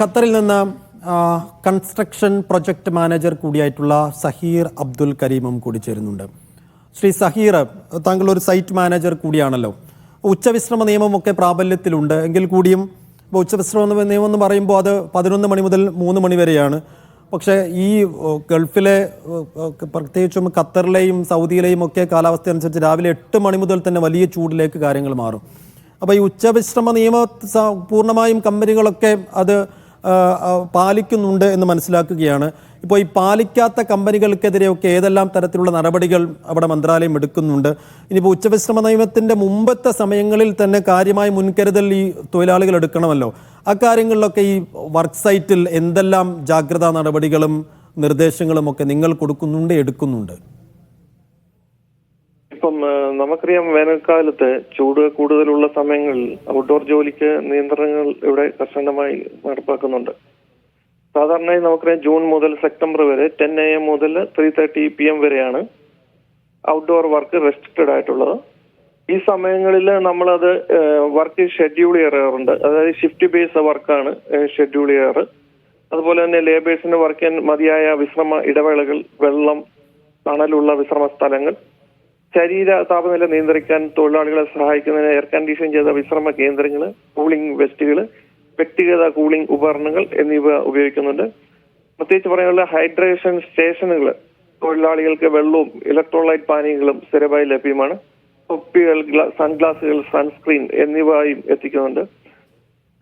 ഖത്തറിൽ നിന്ന് construction project manager കൂടിയായിട്ടുള്ള സഹീർ അബ്ദുൽ കരീമും കൂടി ചേരുന്നുണ്ട്. ശ്രീ സഹീർ താങ്കൾ ഒരു സൈറ്റ് മാനേജർ കൂടിയാണല്ലോ ഉച്ചവിശ്രമ നിയമമൊക്കെ പ്രാബല്യത്തിലുണ്ട്. എങ്കിൽ കൂടിയും ഇപ്പോൾ ഉച്ചവിശ്രമ നിയമം എന്ന് പറയുമ്പോൾ അത് പതിനൊന്ന് മണി മുതൽ മൂന്ന് മണി വരെയാണ്. പക്ഷേ ഈ ഗൾഫിലെ പ്രത്യേകിച്ചും ഖത്തറിലെയും സൗദിയിലെയും ഒക്കെ കാലാവസ്ഥ അനുസരിച്ച് രാവിലെ എട്ട് മണി മുതൽ തന്നെ വലിയ ചൂടിലേക്ക് കാര്യങ്ങൾ മാറും. അപ്പോൾ ഈ ഉച്ചവിശ്രമ നിയമ പൂർണമായും കമ്പനികളൊക്കെ അത് പാലിക്കുന്നുണ്ട് എന്ന് മനസ്സിലാക്കുകയാണ്. ഇപ്പോൾ ഈ പാലിക്കാത്ത കമ്പനികൾക്കെതിരെയൊക്കെ ഏതെല്ലാം തരത്തിലുള്ള നടപടികൾ അവിടെ മന്ത്രാലയം എടുക്കുന്നുണ്ട്. ഇനിയിപ്പോൾ ഉച്ചവിശ്രമ നിയമത്തിന്റെ മുമ്പത്തെ സമയങ്ങളിൽ തന്നെ കാര്യമായ മുൻകരുതൽ ഈ തൊഴിലാളികൾ എടുക്കണമല്ലോ. അക്കാര്യങ്ങളിലൊക്കെ ഈ വർക്ക് സൈറ്റിൽ എന്തെല്ലാം ജാഗ്രതാ നടപടികളും നിർദ്ദേശങ്ങളും ഒക്കെ നിങ്ങൾ കൊടുക്കുന്നുണ്ട് എടുക്കുന്നുണ്ട്? ഇപ്പം നമുക്കറിയാം വേനൽക്കാലത്ത് ചൂട് കൂടുതലുള്ള സമയങ്ങളിൽ ഔട്ട്ഡോർ ജോലിക്ക് നിയന്ത്രണങ്ങൾ ഇവിടെ കർശനമായി നടപ്പാക്കുന്നുണ്ട്. സാധാരണയായി നമുക്കറിയാം ജൂൺ മുതൽ സെപ്റ്റംബർ വരെ ടെൻ എ എം മുതൽ ത്രീ തേർട്ടി പി എം വരെയാണ് ഔട്ട്ഡോർ വർക്ക് റെസ്ട്രിക്റ്റഡ് ആയിട്ടുള്ളത്. ഈ സമയങ്ങളിൽ നമ്മളത് വർക്ക് ഷെഡ്യൂൾ ചെയ്യാറുണ്ട്. അതായത് ഷിഫ്റ്റ് ബേസ് വർക്കാണ് ഷെഡ്യൂൾ ചെയ്യാറ്. അതുപോലെ തന്നെ ലേബേഴ്സിന് വർക്ക് മതിയായ വിശ്രമ ഇടവേളകൾ വെള്ളം തണലുള്ള വിശ്രമ സ്ഥലങ്ങൾ ശരീര താപനില നിയന്ത്രിക്കാൻ തൊഴിലാളികളെ സഹായിക്കുന്നതിന് എയർ കണ്ടീഷൻ ചെയ്ത വിശ്രമ കേന്ദ്രങ്ങൾ കൂളിംഗ് വെസ്റ്റുകൾ വ്യക്തിഗത കൂളിംഗ് ഉപകരണങ്ങൾ എന്നിവ ഉപയോഗിക്കുന്നുണ്ട്. പ്രത്യേകിച്ച് പറയാനുള്ള ഹൈഡ്രേഷൻ സ്റ്റേഷനുകൾ തൊഴിലാളികൾക്ക് വെള്ളവും ഇലക്ട്രോലൈറ്റ് പാനീയങ്ങളും സ്ഥിരമായി ലഭ്യമാണ്. തൊപ്പികൾ സൺഗ്ലാസുകൾ സൺസ്ക്രീൻ എന്നിവയും എത്തിക്കുന്നുണ്ട്.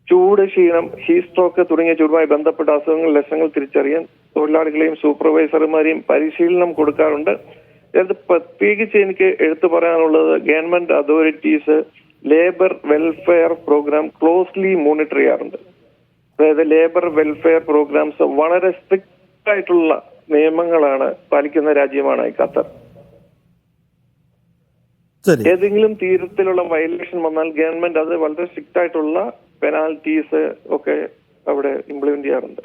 ചൂട് ക്ഷീണം ഹീറ്റ് സ്ട്രോക്ക് തുടങ്ങിയ ചൂടുമായി ബന്ധപ്പെട്ട അസുഖങ്ങൾ ലക്ഷണങ്ങൾ തിരിച്ചറിയാൻ തൊഴിലാളികളെയും സൂപ്പർവൈസർമാരെയും പരിശീലനം കൊടുക്കാറുണ്ട്. ഇതിനകത്ത് പ്രത്യേകിച്ച് എനിക്ക് എടുത്തു പറയാനുള്ളത് government authorities labour welfare programme closely monitor ചെയ്യാറുണ്ട്. അതായത് ലേബർ വെൽഫെയർ പ്രോഗ്രാംസ് വളരെ സ്ട്രിക്റ്റ് ആയിട്ടുള്ള നിയമങ്ങളാണ് പാലിക്കുന്ന രാജ്യമാണ് ഈ ഖത്തർ. ഏതെങ്കിലും തീരത്തിലുള്ള വയലേഷൻ വന്നാൽ ഗവൺമെന്റ് അത് വളരെ സ്ട്രിക്റ്റ് ആയിട്ടുള്ള പെനാൽറ്റീസ് ഒക്കെ അവിടെ ഇംപ്ലിമെന്റ് ചെയ്യാറുണ്ട്.